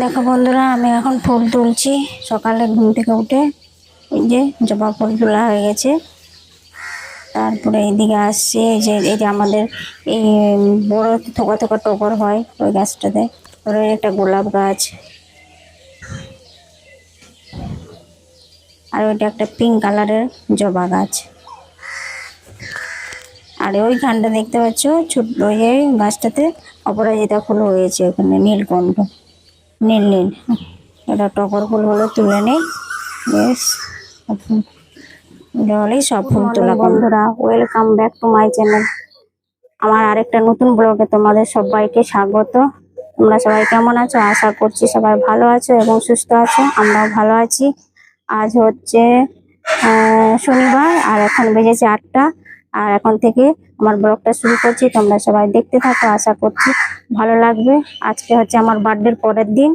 দেখো বন্ধুরা, আমি এখন ফুল তুলছি। সকালে ঘুম থেকে উঠে এই যে জবা ফুল তোলা হয়ে গেছে। তারপরে এইদিকে আসছে, এই যে যে আমাদের এই বড় থোকা থোকা টগর হয় ওই গাছটাতে। ওর একটা গোলাপ গাছ। আর ওইটা একটা পিঙ্ক কালারের জবা গাছ। আর ওইখানটা দেখতে পাচ্ছ ছোট ওই গাছটাতে অপরাজিতা ফুল হয়েছে ওখানে নীলকণ্ঠ নীল নীল। এটা টগর ফুল হলে তুলে নেই বেশ হলেই সব ফুল তোলা বন্ধুরা welcome back to my channel আমার আরেকটা নতুন ব্লগে তোমাদের সবাইকে স্বাগত। তোমরা সবাই কেমন আছো? আশা করছি সবাই ভালো আছো এবং সুস্থ আছো। আমরাও ভালো আছি। আজ হচ্ছে শনিবার আর এখন বেজেছে আটটা। আর এখন থেকে আমার ব্লগটা শুরু করছি। তোমরা সবাই দেখতে থাকো, আশা করছি ভালো লাগবে। আজকে হচ্ছে আমার বার্থডের পরের দিন।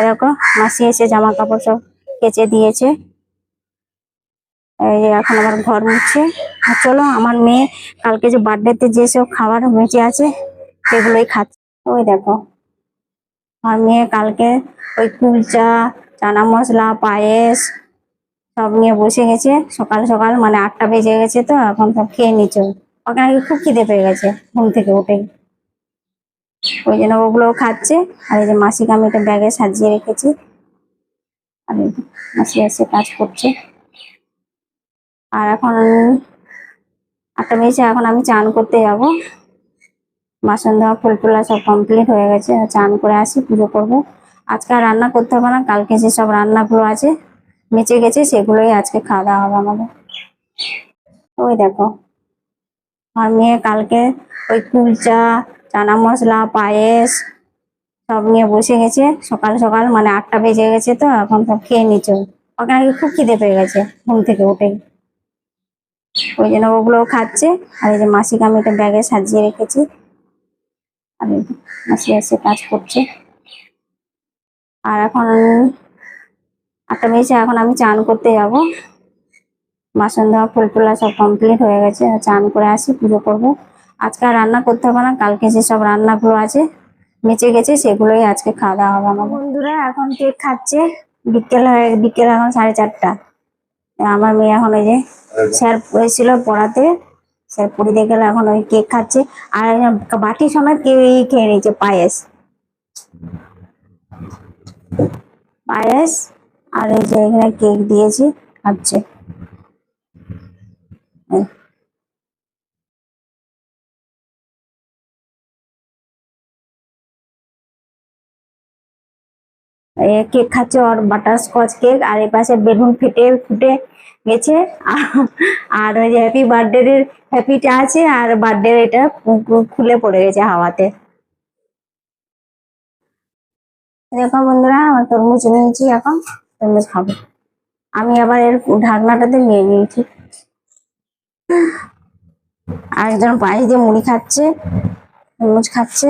এরকম মাসি এসে জামা কাপড় সব কেচে দিয়েছে। এই এখন আমার ঘর মুছছে আর চলো, আমার মেয়ে কালকে যে বার্থডেতে যেসব খাবার বেঁচে আছে, সেগুলোই খাচ্ছে। ওই দেখো, আমার মেয়ে কালকে ওই কুলচা চানা মশলা পায়েস সব নিয়ে বসে গেছে। সকাল সকাল মানে আটটা বেজে গেছে তো, এখন সব খেয়ে নিচ্ছে ওকে নাকি খুব খিদে পেয়ে গেছে ঘুম থেকে উঠে। ওই জন্য ওগুলো খাচ্ছে। আর এই যে মাসিকে আমি একটা ব্যাগে সাজিয়ে রেখেছি। আর মাসি এসে কাজ করছে। আর এখন আটটা বেজে এখন আমি চান করতে যাব। বাসন ধোয়া, ফুল তোলা সব কমপ্লিট হয়ে গেছে। চান করে আসি, পুজো করব। আজকে আর রান্না করতে হবে না, কালকে যে সব রান্নাগুলো আছে বেঁচে গেছে, সেগুলোই আজকে খাওয়া দাওয়া হবে আমাদের। ওই দেখো, আর মেয়ে কালকে ওই কুলচা চানা মশলা পায়েস সব নিয়ে বসে গেছে। সকাল সকাল মানে আটটা বেজে গেছে তো, এখন সব খেয়ে নিচ্ছে ওকে নাকি খুব খিদে পেয়ে গেছে ঘুম থেকে উঠে ওই জন্য ওগুলোও খাচ্ছে। আর এই যে মাসিকে আমি একটা ব্যাগে সাজিয়ে রেখেছি। আর মাসি এসে কাজ করছে। আর এখন আটটা বেজে এখন আমি চান করতে যাব। বাসন ধোয়া, ফুল তোলা সব কমপ্লিট হয়ে গেছে, চান করে আসি, পুজো করব। আজকে আর রান্না করতে হবে না, কালকে যে সব রান্নাগুলো আছে, বেঁচে গেছে, সেগুলোই আজকে খাওয়া দাওয়া হবে আমার। বন্ধুরা, এখন কেক খাচ্ছে, বিকেল হয়ে, বিকেল এখন সাড়ে চারটা। আমার মেয়ে এখন ওই যে স্যার এসেছিল পড়াতে, স্যার পড়িতে গেলে এখন ওই কেক খাচ্ছে। আর বাটি সময় কেউ খেয়ে নিয়েছে, পায়েস। পায়েস? আর এই যে এখানে কেক দিয়েছি, খাচ্ছে। কেক খাচ্ছে ওর বাটার স্কচ কেক, আর এই পাশে বেলুন ফেটে ফুটে গেছে। আর ওই যে হ্যাপি বার্থডে এর হ্যাপিটা আছে, আর বার্থডে এটা খুলে পড়ে গেছে হাওয়াতে। দেখো বন্ধুরা, আমার তরমুজ নিয়েছি এখন। তরমুজ খাব। আমি আবার এর ঢাকনাটাতে নিয়ে নিয়েছি। আর একজন পায়েস দিয়ে মুড়ি খাচ্ছে তরমুজ খাচ্ছে।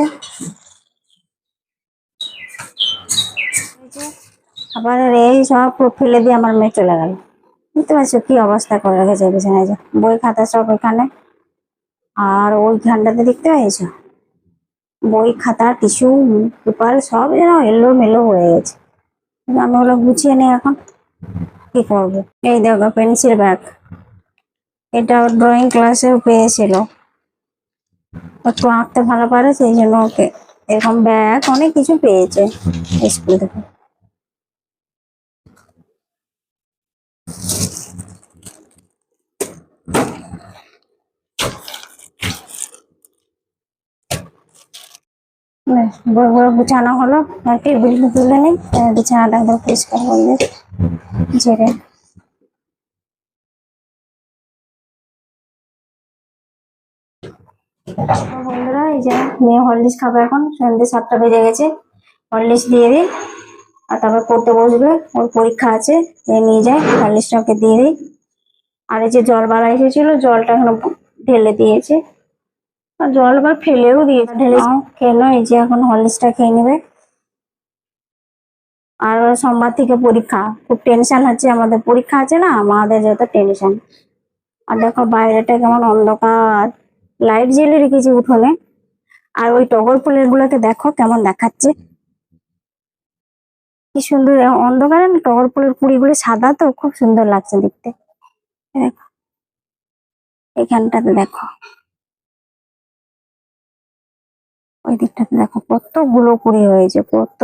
আবার এই সব ফেলে দিয়ে আমার মেয়ে চলে গেল। বুঝতে পারছ কি অবস্থা করে রেখেছে বিছানায় যে। বই খাতা সব ওইখানে আর ওইখানটাতে দেখতে পেয়েছ বই খাতা, টিস্যু, পেপার সব যেন এলো মেলো হয়ে গেছে। আমি ওগুলো গুছিয়ে নিই এখন কি করব? এই দেখো পেন্সিল ব্যাগ এটা ওর ড্রয়িং ক্লাসেও পেয়েছিল। একটু আঁকতে ভালো পারে, সেই জন্য ওকে এরকম ব্যাগ অনেক কিছু পেয়েছে। স্কুল থেকে। বইগুলো গুছানো হলো। টেবিল তুলে নেই। বিছানাটা একদম পরিষ্কার করলে ঝেড়ে। বন্ধুরা, এই যে মেয়ে হরলিক্স খাবে এখন। সন্ধ্যে সাতটা বেজে গেছে। হরলিক্স দিয়ে দিই। আর তারপর পড়তে বসবে। ওর পরীক্ষা আছে। নিয়ে যায়। হরলিক্সটা ওকে দিয়ে দিই। আর এই যে জল বাড়া এসেছিল, জলটা এখন ঢেলে দিয়েছে। আর জল আবার ফেলেও দিয়েছে। ঢেলে খেলো এই যে এখন হরলিক্সটা খেয়ে নেবে। আর সোমবার থেকে পরীক্ষা খুব টেনশন হচ্ছে। আমাদের পরীক্ষা আছে না আমাদের যত টেনশন আর দেখো বাইরেটা কেমন অন্ধকার। লাইট জ্বেলে রেখেছি উঠোনে। আর ওই টগর ফুলের গুলোকে দেখো কেমন দেখাচ্ছে। কি সুন্দর অন্ধকারে না টগর ফুলের কুড়িগুলো সাদা তো খুব সুন্দর লাগছে দেখতে। দেখো। এখানটাতে দেখো। ওই দিকটাতে দেখো কতগুলো কুড়ি হয়েছে কত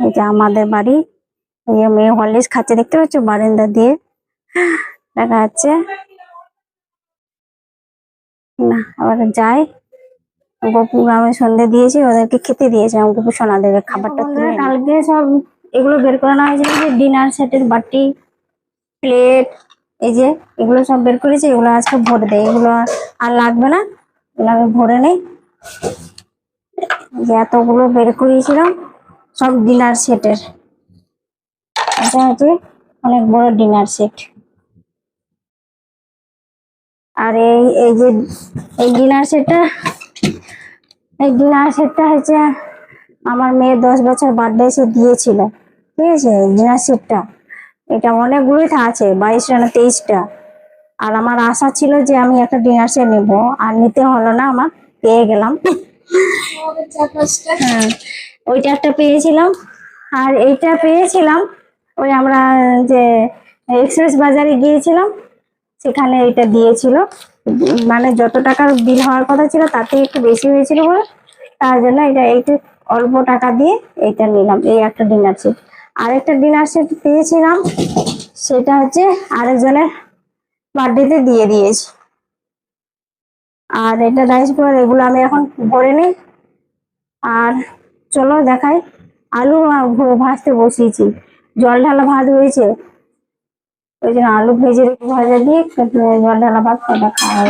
এই যে আমাদের বাড়ি এই যে মেয়ে হরলিক্স খাচ্ছে দেখতে পাচ্ছ? বারান্দা দিয়ে। দেখা যাচ্ছে। না আবার যাই। গপু গ্রামে সন্ধে দিয়েছি ওদেরকে খেতে দিয়েছিলাম গপু সোনা দেবে খাবারটা। কালকে সব এগুলো বের করে নেওয়া হয়েছিল যে ডিনার সেটের বাটি প্লেট এই যে এগুলো সব বের করেছি, এগুলো আজকে ভরে দেয় এগুলো আর লাগবে না, এগুলো আমি ভরে নেই। যে এতগুলো বের করিয়েছিলাম সব ডিনার সেটের এটা হচ্ছে অনেক বড় ডিনার সেট আর এই এই যে, এই ডিনার সেটটা এই ডিনার সেটটা হচ্ছে আমার মেয়ে দশ বছর বার্থডে সে দিয়েছিল। ঠিক আছে ডিনার সেটটা এটা অনেকগুলোই আছে বাইশটা না তেইশটা। আর আমার আশা ছিল যে আমি একটা ডিনার সেট নেব, আর নিতে হলো না, আমার পেয়ে গেলাম। হ্যাঁ ওইটা একটা পেয়েছিলাম। আর এইটা পেয়েছিলাম, ওই আমরা যে এক্সপ্রেস বাজারে গিয়েছিলাম, সেখানে এটা দিয়েছিল। মানে যত টাকার বিল হওয়ার কথা ছিল তাতে একটু বেশি হয়েছিল বলে, তার জন্য এটা এইটু অল্প টাকা দিয়ে এইটা নিলাম, এই একটা ডিনার সেট আরেকটা ডিনার সেট পেয়েছিলাম, সেটা হচ্ছে আরেকজনের বার্থডেতে দিয়ে দিয়েছি। আর এটা রাইস কুকার এগুলো আমি এখন ভরে নিই। আর চলো দেখাই। আলু ভাজতে বসিয়েছি। জল ঢালা ভাত হয়েছে। ওই জন্য আলু ভেজে রেখে ভাজা দিয়ে জল ঢালা ভাত সেটা খাওয়া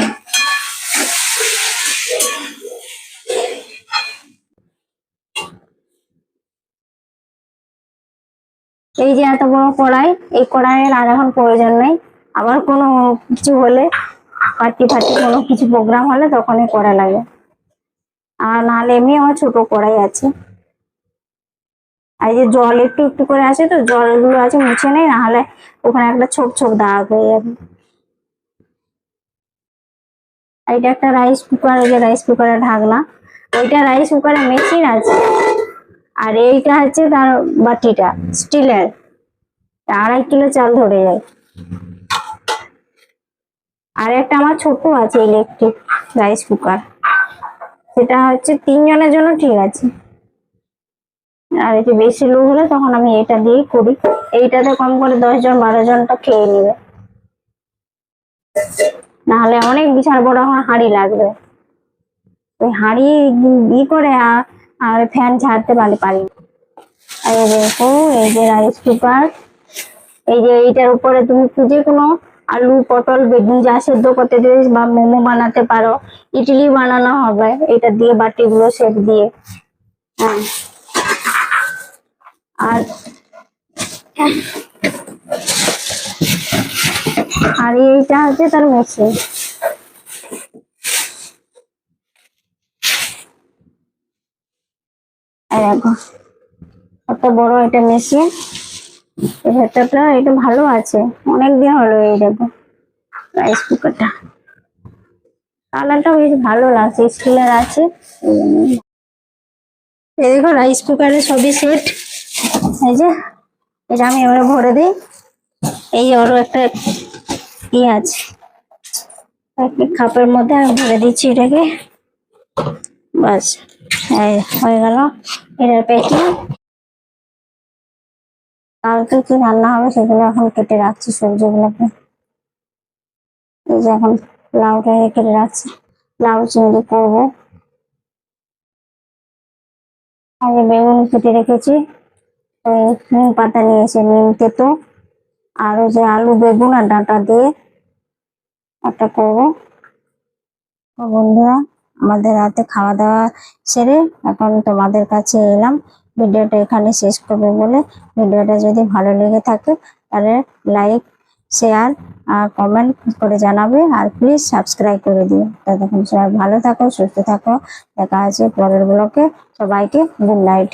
এই যে এত বড় কড়াই, এই কড়াইয়ের আর এখন প্রয়োজন নেই। আবার কোনো কিছু হলে, পার্টি ফার্টি কোনো কিছু প্রোগ্রাম হলে তখনই করা লাগে। আর নাহলে এমনি আমার ছোট কড়াই আছে। আর যে জল একটু একটু করে আছে তো, জলগুলো আছে মুছে নেই, নাহলে ওখানে একটা ছোপ ছোপ দাগ হয়ে যাবে। এটা একটা রাইস কুকার ওই যে রাইস কুকারের ঢাকনা। ওইটা রাইস কুকারে মেশিন আছে। আর এইটা হচ্ছে তার বাটিটা, স্টিলের। আড়াই কিলো চাল ধরে যায়। আর একটা আমার ছোট আছে ইলেকট্রিক রাইস কুকার সেটা হচ্ছে তিনজনের জন্য ঠিক আছে। আর একটু বেশি লোক হলে তখন আমি এটা দিয়েই করি। এইটাতে কম করে দশ জন, বারো জনটা খেয়ে নিবে। নাহলে অনেক বিশাল বড় আমার হাঁড়ি লাগবে। ওই হাঁড়ি ই করে আর- ফ্যান ছাড়তে পারি পারি আর এই এই যে রাইস কুকার এই যে এইটার উপরে তুমি যে কোনো আলু, পটল, বেগুন যা সেদ্ধ করতে দিবে বা মোমো বানাতে পারো, ইডলি বানানো হবে, এটা দিয়ে বাটিগুলো সেট দিয়ে। হ্যাঁ। আর আর এইটা হচ্ছে তার মেশিন এই দেখো কত বড় এটা মেশিন ভেতরটা এটা ভালো আছে অনেক দিন হলো এই দেখো রাইস কুকারটা কালারটা বেশ ভালো লাগছে স্টিলের আছে। এই দেখো রাইস কুকারে সবই সেট এই যে, এটা আমি এবারে ভরে দিই। এই ওরও একটা ই আছে। একটা কাপের মধ্যে আমি ভরে দিচ্ছি এটাকে। বাস। হয়ে গেল। এটার প্যাকিং কালকে কি রান্না হবে সেগুলো এখন কেটে রাখছি সবজিগুলোকে। এই যে এখন লাউটা কেটে রাখছি। লাউ চিংড়ি করব। আগে বেগুন কেটে রেখেছি। নিম পাতা নিয়েছে নিম তেতো। আর ওই যে আলু, বেগুন আর ডাঁটা দিয়ে একটা করব। বন্ধুরা আমাদের রাতে খাওয়া দাওয়া সেরে এখন তোমাদের কাছে এলাম। ভিডিওটা এখানে শেষ করবে বলে। ভিডিওটা যদি ভালো লেগে থাকে তাহলে লাইক শেয়ার আর কমেন্ট করে জানাবে। আর প্লিজ সাবস্ক্রাইব করে দিও। ততক্ষণ সবাই ভালো থাকো, সুস্থ থাকো। দেখা আছে পরের ব্লকে সবাইকে গুড নাইট